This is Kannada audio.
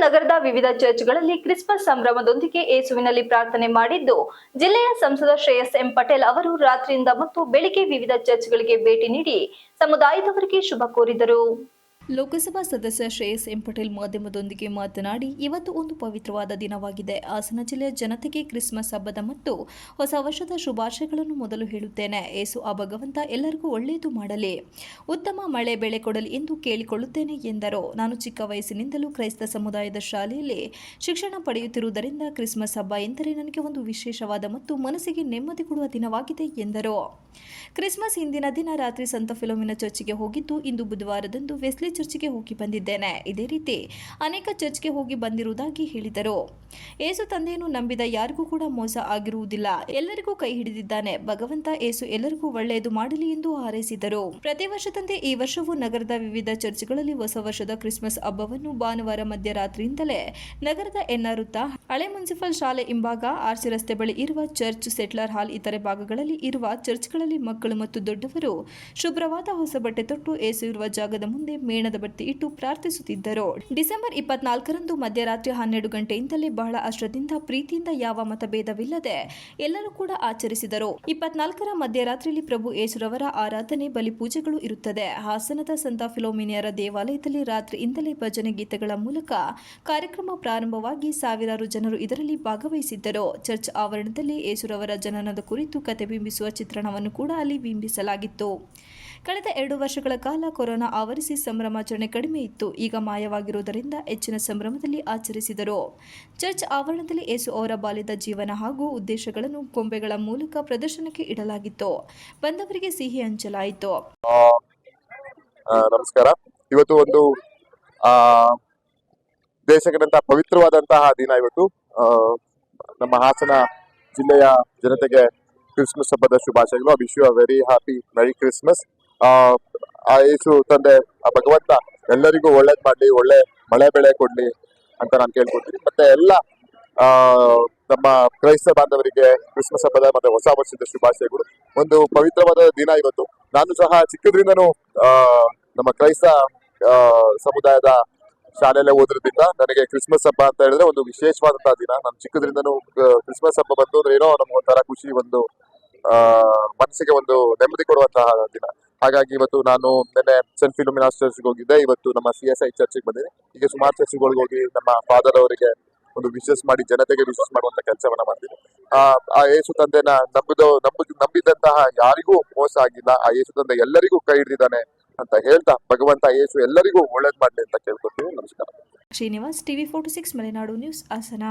ನಗರದ ವಿವಿಧ ಚರ್ಚ್ಗಳಲ್ಲಿ ಕ್ರಿಸ್ಮಸ್ ಸಂಭ್ರಮದೊಂದಿಗೆ ಏಸುವಿನಲ್ಲಿ ಪ್ರಾರ್ಥನೆ ಮಾಡಿದ್ದು, ಜಿಲ್ಲೆಯ ಸಂಸದ ಶ್ರೇಯಸ್ ಎಂ ಪಟೇಲ್ ಅವರು ರಾತ್ರಿಯಿಂದ ಮತ್ತು ಬೆಳಿಗ್ಗೆ ವಿವಿಧ ಚರ್ಚ್ಗಳಿಗೆ ಭೇಟಿ ನೀಡಿ ಸಮುದಾಯದವರಿಗೆ ಶುಭ ಕೋರಿದರು. ಲೋಕಸಭಾ ಸದಸ್ಯ ಶ್ರೇಯಸ್ ಎಂ ಪಟೇಲ್ ಮಾಧ್ಯಮದೊಂದಿಗೆ ಮಾತನಾಡಿ, ಇವತ್ತು ಒಂದು ಪವಿತ್ರವಾದ ದಿನವಾಗಿದೆ. ಹಾಸನ ಜಿಲ್ಲೆಯ ಜನತೆಗೆ ಕ್ರಿಸ್ಮಸ್ ಹಬ್ಬದ ಮತ್ತು ಹೊಸ ವರ್ಷದ ಶುಭಾಶಯಗಳನ್ನು ಮೊದಲು ಹೇಳುತ್ತೇನೆ. ಏಸು ಆ ಭಗವಂತ ಎಲ್ಲರಿಗೂ ಒಳ್ಳೆಯದು ಮಾಡಲಿ. ಉತ್ತಮ ಮಳೆ ಬೆಳೆ ಕೊಡಲಿ ಎಂದು ಕೇಳಿಕೊಳ್ಳುತ್ತೇನೆ ಎಂದರು. ನಾನು ಚಿಕ್ಕ ವಯಸ್ಸಿನಿಂದಲೂ ಕ್ರೈಸ್ತ ಸಮುದಾಯದ ಶಾಲೆಯಲ್ಲಿ ಶಿಕ್ಷಣ ಪಡೆಯುತ್ತಿರುವುದರಿಂದ ಕ್ರಿಸ್ಮಸ್ ಹಬ್ಬ ಎಂದರೆ ನನಗೆ ಒಂದು ವಿಶೇಷವಾದ ಮತ್ತು ಮನಸ್ಸಿಗೆ ನೆಮ್ಮದಿ ಕೊಡುವ ದಿನವಾಗಿದೆ ಎಂದರು. ಕ್ರಿಸ್ಮಸ್ ಹಿಂದಿನ ದಿನ ರಾತ್ರಿ ಸಂತ ಫಿಲೋಮಿನ ಚರ್ಚಿಗೆ ಹೋಗಿದ್ದು, ಇಂದು ಬುಧವಾರದಂದು ವೆಸ್ಲಿ ಚರ್ಚಿಗೆ ಹೋಗಿ ಬಂದಿದ್ದೇನೆ. ಇದೇ ರೀತಿ ಅನೇಕ ಚರ್ಚ್ಗೆ ಹೋಗಿ ಬಂದಿರುವುದಾಗಿ ಹೇಳಿದರು. ಏಸು ತಂದೆಯನ್ನು ನಂಬಿದ ಯಾರಿಗೂ ಕೂಡ ಮೋಸ ಆಗಿರುವುದಿಲ್ಲ. ಎಲ್ಲರಿಗೂ ಕೈ ಹಿಡಿದಿದ್ದಾನೆ. ಭಗವಂತ ಏಸು ಎಲ್ಲರಿಗೂ ಒಳ್ಳೆಯದು ಮಾಡಲಿ ಎಂದು ಹಾರೈಸಿದರು. ಪ್ರತಿ ವರ್ಷದಂತೆ ಈ ವರ್ಷವೂ ನಗರದ ವಿವಿಧ ಚರ್ಚ್ಗಳಲ್ಲಿ ಹೊಸ ವರ್ಷದ ಕ್ರಿಸ್ಮಸ್ ಹಬ್ಬವನ್ನು ಭಾನುವಾರ ಮಧ್ಯರಾತ್ರಿಯಿಂದಲೇ ನಗರದ ಎನ್ಆರ್ ವೃತ್ತ ಹಳೆ ಮುನ್ಸಿಪಲ್ ಶಾಲೆ ಹಿಂಭಾಗ ಆರ್ಸಿ ರಸ್ತೆ ಬಳಿ ಇರುವ ಚರ್ಚ್, ಸೆಟ್ಲರ್ ಹಾಲ್ ಇತರೆ ಭಾಗಗಳಲ್ಲಿ ಇರುವ ಚರ್ಚ್ಗಳಲ್ಲಿ ಮಕ್ಕಳು ಮತ್ತು ದೊಡ್ಡವರು ಶುಭ್ರವಾದ ಹೊಸ ಬಟ್ಟೆ ತೊಟ್ಟು ಇರುವ ಜಾಗದ ಮುಂದೆ ಮೇಣದ ಬತ್ತಿ ಇಟ್ಟು ಪ್ರಾರ್ಥಿಸುತ್ತಿದ್ದರು. ಡಿಸೆಂಬರ್ ಇಪ್ಪತ್ನಾಲ್ಕರಂದು ಮಧ್ಯರಾತ್ರಿ ಹನ್ನೆರಡು ಗಂಟೆಯಿಂದಲೇ ಬಹಳ ಅಷ್ಟದಿಂದ ಪ್ರೀತಿಯಿಂದ ಯಾವ ಮತಭೇದವಿಲ್ಲದೆ ಎಲ್ಲರೂ ಕೂಡ ಆಚರಿಸಿದರು. ಇಪ್ಪತ್ನಾಲ್ಕರ ಮಧ್ಯರಾತ್ರಿಯಲ್ಲಿ ಪ್ರಭು ಯೇಸುರವರ ಆರಾಧನೆ, ಬಲಿ ಪೂಜೆಗಳು ಇರುತ್ತದೆ. ಹಾಸನದ ಸಂತ ಫಿಲೋಮಿನಿಯರ ದೇವಾಲಯದಲ್ಲಿ ರಾತ್ರಿಯಿಂದಲೇ ಭಜನೆ ಗೀತೆಗಳ ಮೂಲಕ ಕಾರ್ಯಕ್ರಮ ಪ್ರಾರಂಭವಾಗಿ ಸಾವಿರಾರು ಜನರು ಇದರಲ್ಲಿ ಭಾಗವಹಿಸಿದ್ದರು. ಚರ್ಚ್ ಆವರಣದಲ್ಲಿ ಯೇಸುರವರ ಜನನದ ಕುರಿತು ಕತೆ ಬಿಂಬಿಸುವ ಚಿತ್ರಣವನ್ನು ಕೂಡ ಅಲ್ಲಿ ಬಿಂಬಿಸಲಾಗಿತ್ತು. ಕಳೆದ ಎರಡು ವರ್ಷಗಳ ಕಾಲ ಕೊರೋನಾ ಆವರಿಸಿ ಸಂಭ್ರಮಾಚರಣೆ ಕಡಿಮೆ ಇತ್ತು. ಈಗ ಮಾಯವಾಗಿರುವುದರಿಂದ ಹೆಚ್ಚಿನ ಸಂಭ್ರಮದಲ್ಲಿ ಆಚರಿಸಿದರು. ಚರ್ಚ್ ಆವರಣದಲ್ಲಿ ಯೇಸು ಅವರ ಬಾಲ್ಯದ ಜೀವನ ಹಾಗೂ ಉದ್ದೇಶಗಳನ್ನು ಗೊಂಬೆಗಳ ಮೂಲಕ ಪ್ರದರ್ಶನಕ್ಕೆ ಇಡಲಾಗಿತ್ತು. ಬಂದವರಿಗೆ ಸಿಹಿ ಹಂಚಲಾಯಿತು. ನಮಸ್ಕಾರ. ಇವತ್ತು ಒಂದು ಆ ದೇಶಕ್ಕಿಂತ ಪವಿತ್ರವಾದಂತಹ ದಿನ ಇವತ್ತು. ನಮ್ಮ ಹಾಸನ ಜಿಲ್ಲೆಯ ಜನತೆಗೆ ಕ್ರಿಸ್ಮಸ್ ಹಬ್ಬದ ಶುಭಾಶಯಗಳು. Wish you very happy merry Christmas ಆ ಯೇಸು ತಂದೆ, ಆ ಭಗವಂತ ಎಲ್ಲರಿಗೂ ಒಳ್ಳೇದ್ ಮಾಡ್ಲಿ, ಒಳ್ಳೆ ಮಳೆ ಬೆಳೆ ಕೊಡ್ಲಿ ಅಂತ ನಾನು ಕೇಳ್ಕೊತೀನಿ ಮತ್ತೆ ಎಲ್ಲ ನಮ್ಮ ಕ್ರೈಸ್ತ ಬಾಂಧವರಿಗೆ ಕ್ರಿಸ್ಮಸ್ ಹಬ್ಬದ ಮತ್ತೆ ಹೊಸ ವರ್ಷದ ಶುಭಾಶಯಗಳು. ಒಂದು ಪವಿತ್ರವಾದ ದಿನ ಇವತ್ತು. ನಾನು ಸಹ ಚಿಕ್ಕದ್ರಿಂದನೂ ನಮ್ಮ ಕ್ರೈಸ್ತ ಸಮುದಾಯದ ಶಾಲೆಯಲ್ಲೇ ಓದಿರೋದ್ರಿಂದ ನನಗೆ ಕ್ರಿಸ್ಮಸ್ ಹಬ್ಬ ಅಂತ ಹೇಳಿದ್ರೆ ಒಂದು ವಿಶೇಷವಾದಂತಹ ದಿನ. ನಾನು ಚಿಕ್ಕದ್ರಿಂದನೂ ಕ್ರಿಸ್ಮಸ್ ಹಬ್ಬ ಬಂತು ಅಂದ್ರೆ ಏನೋ ನಮ್ಗೆ ಒಂಥರ ಖುಷಿ, ಒಂದು, ಆ, ಮನಸ್ಸಿಗೆ ಒಂದು ನೆಮ್ಮದಿ ಕೊಡುವಂತಹ ದಿನ. ಹಾಗಾಗಿ ಇವತ್ತು ನಾನು ನಿನ್ನೆ ಸೆಂಟ್ ಫಿಲೋಮಿನಾಸ್ ಚರ್ಚ್ಗೆ ಹೋಗಿದ್ದೆ. ಇವತ್ತು ನಮ್ಮ ಸಿ ಎಸ್ ಐ ಚರ್ಚ್ಗೆ ಬಂದಿದೆ ಈಗ ಸುಮಾರು ಚರ್ಚ್ಗಳಿಗೆ ಹೋಗಿ ನಮ್ಮ ಫಾದರ್ ಅವರಿಗೆ ಒಂದು ವಿಶೇಷ ಮಾಡಿ, ಜನತೆಗೆ ವಿಶೇಷ ಮಾಡುವಂತ ಕೆಲಸವನ್ನ ಮಾಡ್ತೀನಿ. ಆ ಯೇಸು ತಂದೆನ ನಂಬಿದ, ನಂಬ, ನಂಬಿದಂತಹ ಯಾರಿಗೂ ಮೋಸ ಆಗಿಲ್ಲ. ಆ ಯೇಸು ತಂದೆ ಎಲ್ಲರಿಗೂ ಕೈ ಹಿಡಿದಿದ್ದಾನೆ. ಅಂತ ಹೇಳ್ತಾ ಭಗವಂತ ಯೇಸು ಎಲ್ಲರಿಗೂ ಒಳ್ಳೇದ್ ಮಾಡ್ಲಿ ಅಂತ ಕೇಳ್ಕೊತೀವಿ ನಮಸ್ಕಾರ. Srinivas TV forty six Malenadu news Hassan.